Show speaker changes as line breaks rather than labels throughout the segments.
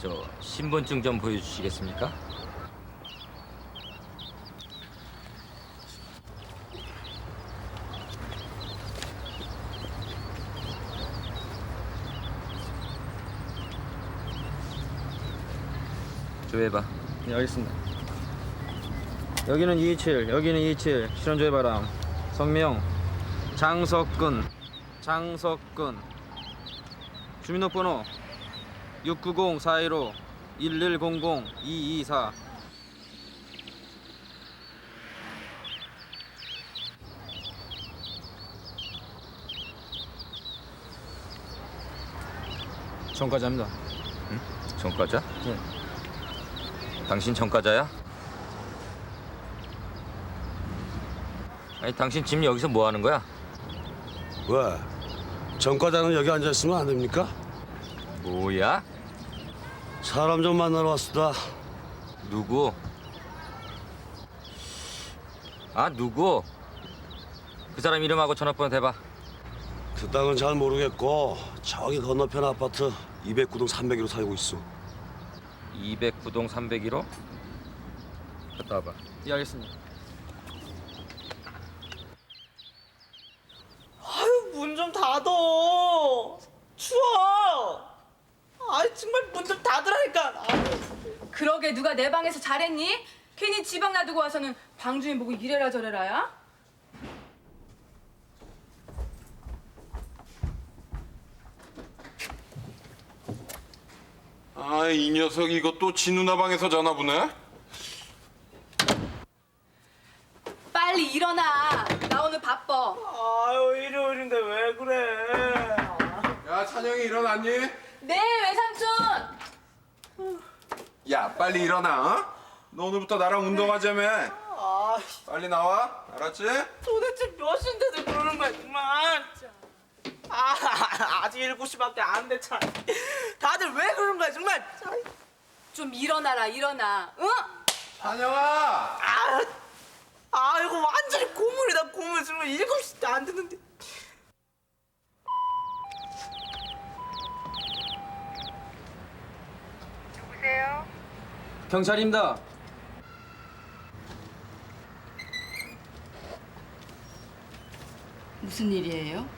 저 신분증 좀 보여주시겠습니까? 조회해봐.
네, 알겠습니다. 여기는 227, 여기는 227, 실현조회 바람. 성명, 장석근, 장석근. 주민등록번호 690-415-1100-224. 전과자입니다.
전과자?
네.
당신 전과자야? 아니 당신 지금 여기서 뭐 하는 거야?
왜? 전과자는 여기 앉아 있으면 안 됩니까?
뭐야?
사람 좀 만나러 왔수다.
누구? 아 누구? 그 사람 이름하고 전화번호 대봐.
그 땅은 잘 모르겠고 저기 건너편 아파트 209동 301호 살고 있어.
209동 301호? 갔다 와봐.
예, 알겠습니다.
아유 문 좀 닫어. 추워. 아이 정말 문 좀 닫으라니까. 아유.
그러게 누가 내 방에서 잘했니? 괜히 지방 놔두고 와서는 방주인 보고 이래라 저래라야?
아, 이 녀석 이거 또 진누나 방에서 전화 보네?
빨리 일어나. 나 오늘 바빠.
아유 일요일인데 왜 그래?
야, 찬영이 일어났니?
네 외삼촌.
야, 빨리 일어나, 어? 너 오늘부터 나랑 운동하자며.
아
빨리 나와, 알았지?
도대체 몇 시인데도 그러는 거야 정말. 아 아직 일곱 시밖에 안 됐잖아. 다들 왜 그러는 거야 정말.
좀 일어나라 일어나. 응?
찬영아!
아, 아 이거 완전히 고물이다 고물 정말 일곱 시도 안 됐는데.
경찰입니다.
무슨 일이에요?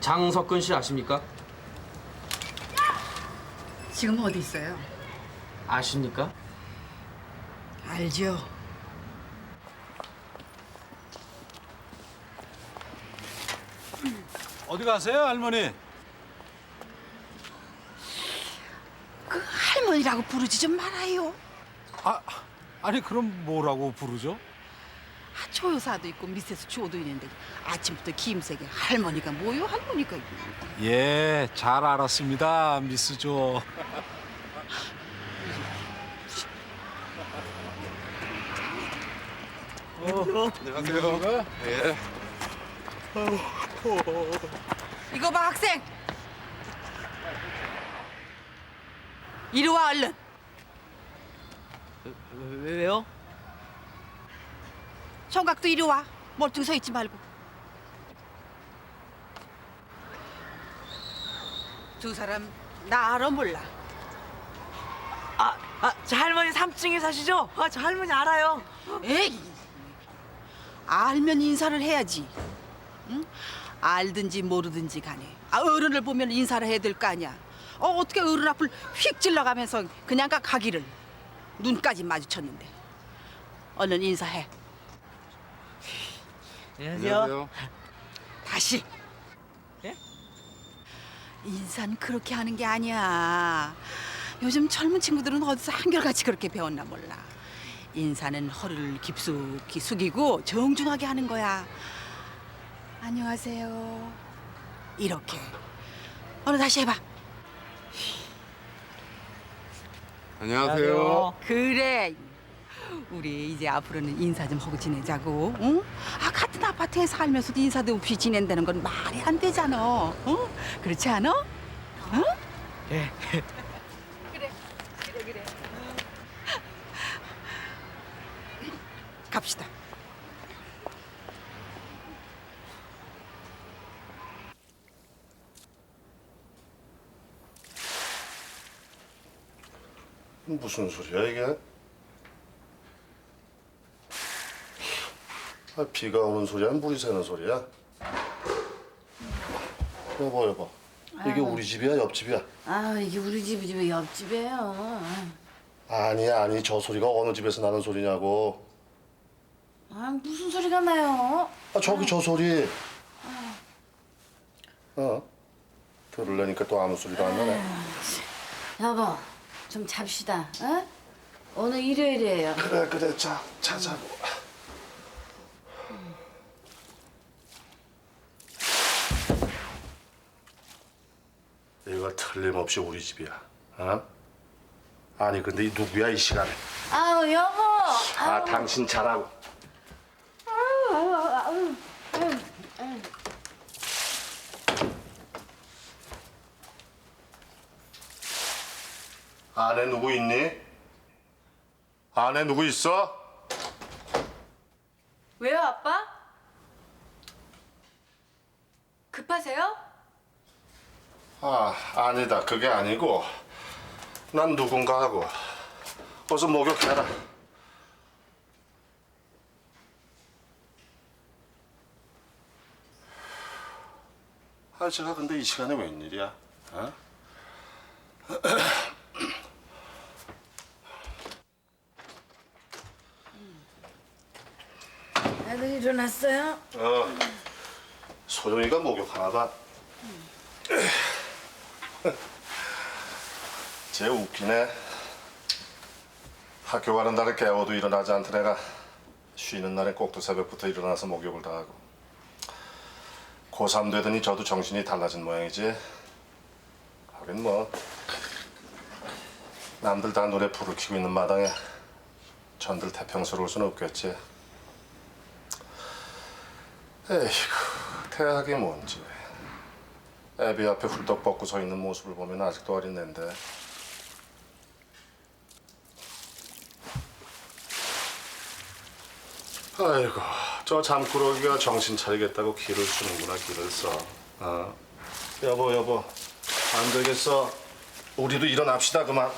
장석근 씨 아십니까?
지금 어디 있어요?
아십니까?
알죠.
어디 가세요, 할머니?
그 할머니라고 부르지 좀 말아요.
아, 아니 그럼 뭐라고 부르죠?
아, 조여사도 있고 미세스 조도 있는데 아침부터 김색에 할머니가 뭐요 할머니가
예, 잘 알았습니다, 미스 조.
안녕하세요. 예.
이거 봐 학생 이리 와 얼른
왜, 왜요?
청각도 이리 와. 멀뚱 서 있지 말고. 두 사람 나 알아 몰라.
아, 아, 저 할머니 3층에 사시죠? 아, 저 할머니 알아요.
에이, 알면 인사를 해야지. 응? 알든지 모르든지 간에. 아, 어른을 보면 인사를 해야 될 거 아니야. 어, 어떻게 어른 앞을 휙 질러가면서 그냥 가기를. 눈까지 마주쳤는데. 얼른 인사해.
안녕하세요.
다시.
예?
인사는 그렇게 하는 게 아니야. 요즘 젊은 친구들은 어디서 한결같이 그렇게 배웠나 몰라. 인사는 허리를 깊숙이 숙이고 정중하게 하는 거야. 안녕하세요. 이렇게. 어느 다시 해봐.
안녕하세요.
그래. 우리 이제 앞으로는 인사 좀 하고 지내자고. 응? 아 같은 아파트에 살면서도 인사도 없이 지낸다는 건 말이 안 되잖아. 응? 그렇지 않아? 응?
예.
그래, 그래, 그래. 갑시다.
무슨 소리야 이게? 아, 비가 오는 소리야, 물이 새는 소리야? 여보, 여보. 이게 우리 집이야, 옆집이야?
아 이게 우리 집이지 왜 옆집이에요?
아니, 아니, 저 소리가 어느 집에서 나는 소리냐고.
아 무슨 소리가 나요?
아, 저기 저 소리. 어? 들으려니까 또 아무 소리도 안 나네.
여보 좀 잡시다. 어? 오늘 일요일이에요.
그래, 그래, 자, 자자고. 이거 틀림없이 우리 집이야. 어? 아니 근데 이 누구야 이 시간에?
아우 여보.
아 당신 잘하고. 안에 누구 있니? 안에 누구 있어?
왜요, 아빠? 급하세요?
아 아니다 그게 아니고 난 누군가 하고 어서 목욕해라. 아 제가 근데 이 시간에 웬일이야? 어?
애들 일어났어요?
어, 소영이가 목욕하나 봐. 쟤 웃기네. 학교 가는 날에 깨워도 일어나지 애가 쉬는 날에 꼭두 새벽부터 일어나서 목욕을 다 하고. 고3 되더니 저도 정신이 달라진 모양이지. 하긴 뭐 남들 다 노래 켜고 있는 마당에 전들 태평스러울 수는 없겠지. 에이구, 대학이 뭔지. 애비 앞에 훌떡 벗고 서 있는 모습을 보면 아직도 어린 앤데. 아이고, 저 잠꾸러기가 정신 차리겠다고 기를 주는구나, 기를 써. 어. 여보, 여보, 안 되겠어. 우리도 일어납시다, 그만.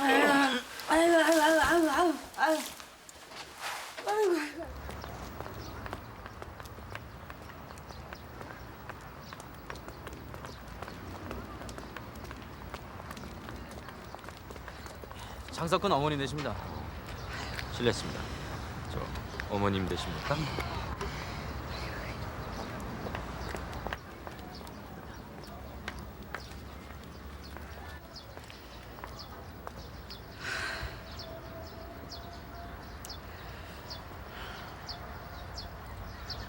아이고 아이고 아이고 아이고 아이고 아이고.
장석근 어머니 되십니다.
실례했습니다. 저 어머님 되십니까?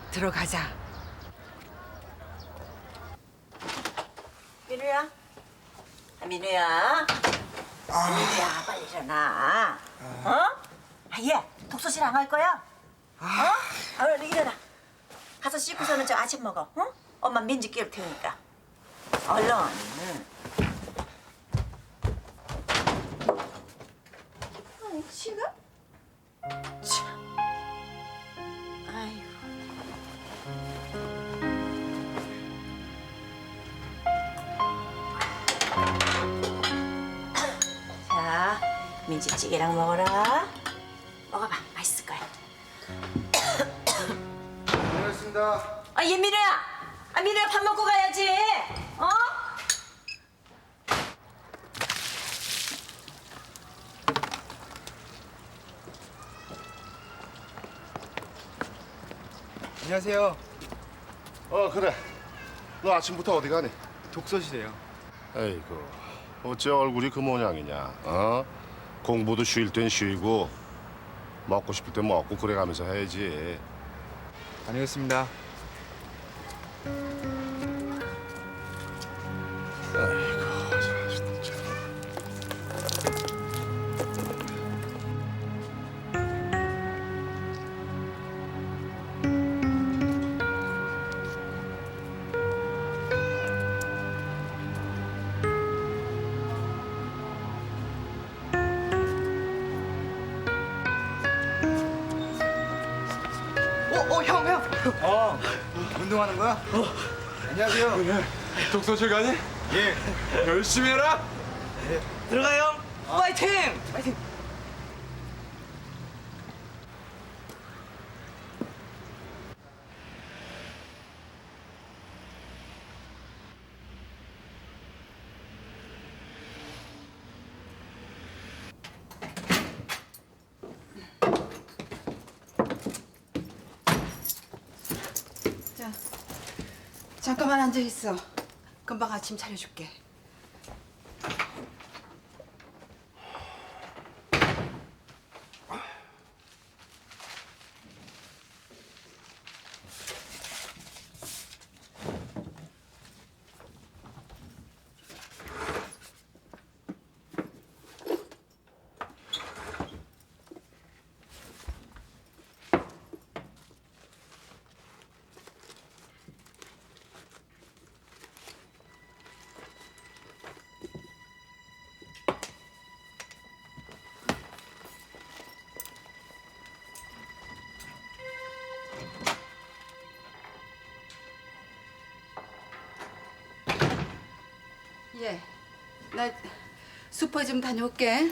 들어가자.
민우야. 아, 민우야. 민우야 빨리 일어나. 어? 아, 얘 독서실 안 갈 거야? 어? 아, 얼른 일어나. 가서 씻고서는 저 아침 먹어. 응? 엄마 민지 깨울 테니까. 얼른. 아니 지금? 참. 김치찌개랑 먹어라. 먹어봐, 맛있을 거야.
고맙습니다
아, 얘 민우야. 아, 민우야 밥 먹고 가야지. 어?
안녕하세요
어 그래. 너 아침부터 어디 가니?
독서실이에요
에이구 어째 얼굴이 그 모양이냐? 어? 공부도 쉴 땐 쉬고 먹고 싶을 땐 먹고 그래가면서 해야지.
다녀오겠습니다 어 운동하는 거야? 어 안녕하세요
독서실 가니? 예. 열심히 해라.
들어가요. 파이팅! 파이팅!
자, 잠깐만 앉아 있어. 금방 아침 차려줄게. 나 슈퍼 좀 다녀올게.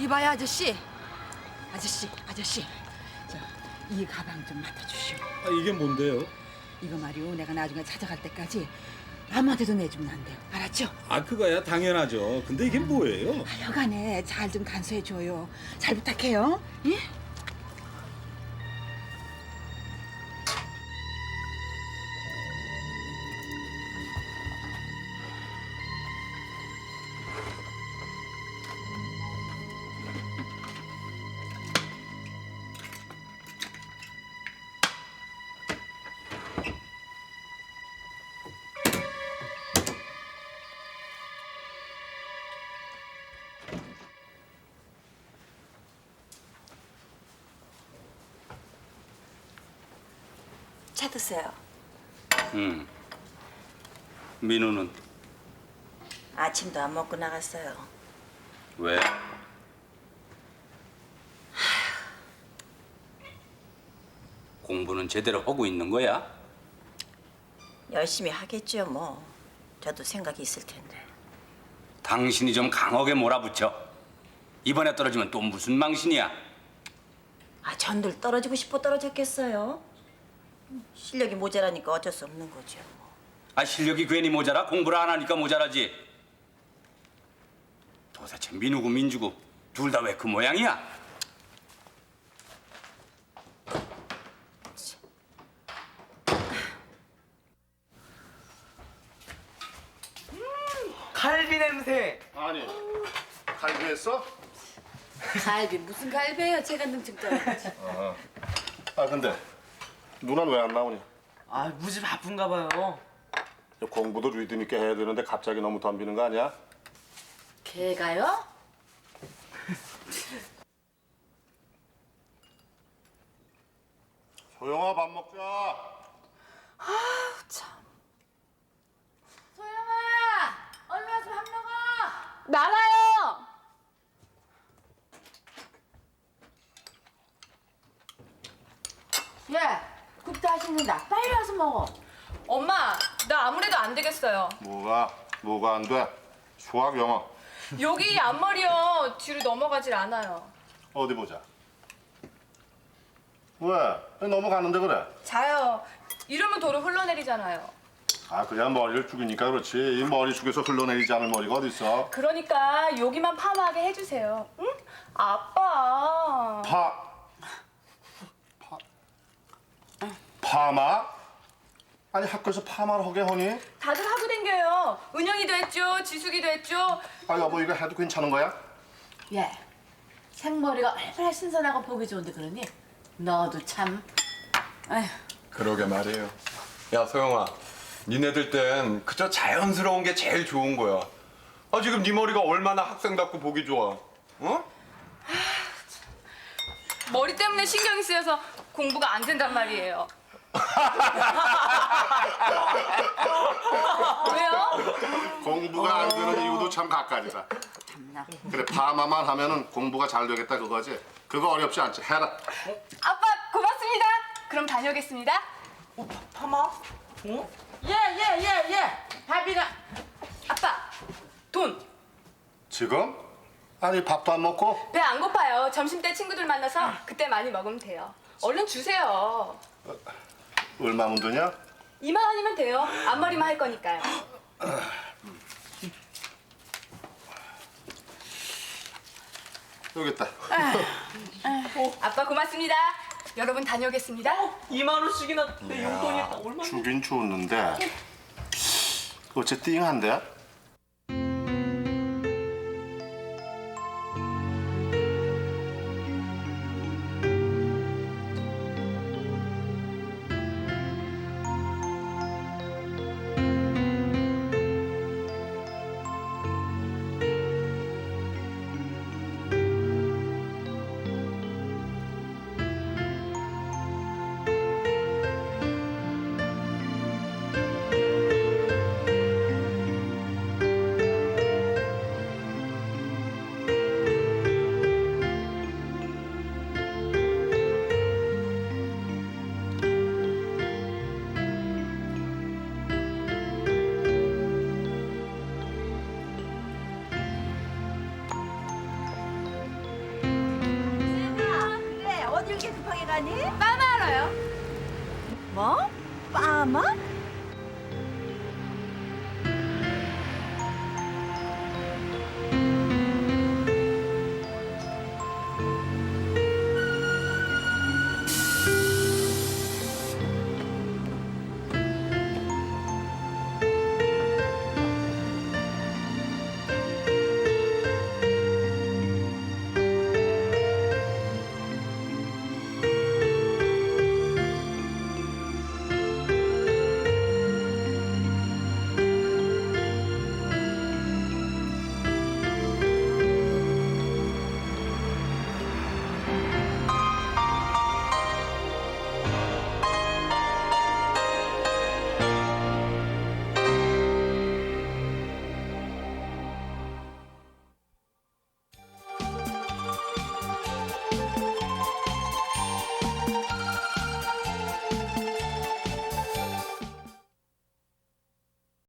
이봐요 아저씨, 아저씨, 아저씨, 저 이 가방 좀 맡아주시오.
아, 이게 뭔데요?
이거 말이오 내가 나중에 찾아갈 때까지 아무한테도 내주면 안 돼요 알았죠?
아 그거야 당연하죠. 근데 이게 뭐예요?
하여간에 잘 좀 간수해줘요 잘 부탁해요 예?
차 드세요.
응. 민우는
아침도 안 먹고 나갔어요.
왜? 공부는 제대로 하고 있는 거야?
열심히 하겠죠, 뭐. 저도 생각이 있을 텐데.
당신이 좀 강하게 몰아붙여. 이번에 떨어지면 또 무슨 망신이야?
아, 전들 떨어지고 싶어 떨어졌겠어요? 실력이 모자라니까 어쩔 수 없는 거죠.
아 실력이 괜히 모자라 공부를 안 하니까 모자라지. 도대체 민우고 민주고 둘 다 왜 그 모양이야?
갈비 냄새.
아니 갈비했어?
갈비 무슨 갈비예요? 체간등증 떨어지.
아 근데 누나는 왜 안 나오냐?
아 무지 바쁜가 봐요.
공부도 리듬 있게 해야 되는데 갑자기 너무 덤비는 거 아니야?
걔가요?
소영아 밥 먹자. 아우 참.
소영아, 얼른 와서 밥 먹어. 나가요. 예.
국도 하시는다. 빨리 와서 먹어.
엄마, 나 아무래도 안 되겠어요.
뭐가 뭐가 안 돼? 수학 영어
여기 앞머리요 뒤로 넘어가질 않아요.
어디 보자. 왜? 왜 넘어가는데 그래?
자요. 이러면 도로 흘러내리잖아요.
아 그냥 머리를 죽이니까 그렇지 이 머리 숙여서 흘러내리지 않을 머리가 어디 있어?
그러니까 여기만 파마하게 해주세요. 응? 아빠.
파... 파... 파마? 아니 학교에서 파마를 하게 하니?
다들 하고 댕겨요. 은영이도 했죠. 지숙이도 했죠.
아 여보 이거 해도 괜찮은 거야?
예. 생머리가 얼마나 신선하고 보기 좋은데 그러니? 너도 참. 아휴.
그러게 말이에요. 야 소영아, 니네들 땐 그저 자연스러운 게 제일 좋은 거야. 아 지금 네 머리가 얼마나 학생답고 보기 좋아. 어?
머리 때문에 신경이 쓰여서 공부가 안 된단 말이에요. 왜요?
공부가 안 되는 이유도 참 각가지다.
참나.
그래 파마만 하면은 공부가 잘 되겠다 그거지. 그거 어렵지 않지. 해라.
아빠 고맙습니다. 그럼 다녀오겠습니다.
파마? 어?
예, 예, 예, 예. 밥이가.
아빠 돈.
지금? 아니 밥도 안 먹고?
배 안 고파요. 점심 때 친구들 만나서 그때 많이 먹으면 돼요. 얼른 주세요.
얼마면 드냐?
2만 원이면 돼요. 앞머리만 할 거니까요.
여기 있다.
아빠 고맙습니다. 여러분 다녀오겠습니다.
2만 원씩이나 내 용돈이 얼마?
주긴 줬는데 어째 띵한데?
하게 가니?
빠마하러요.
뭐? 빠마?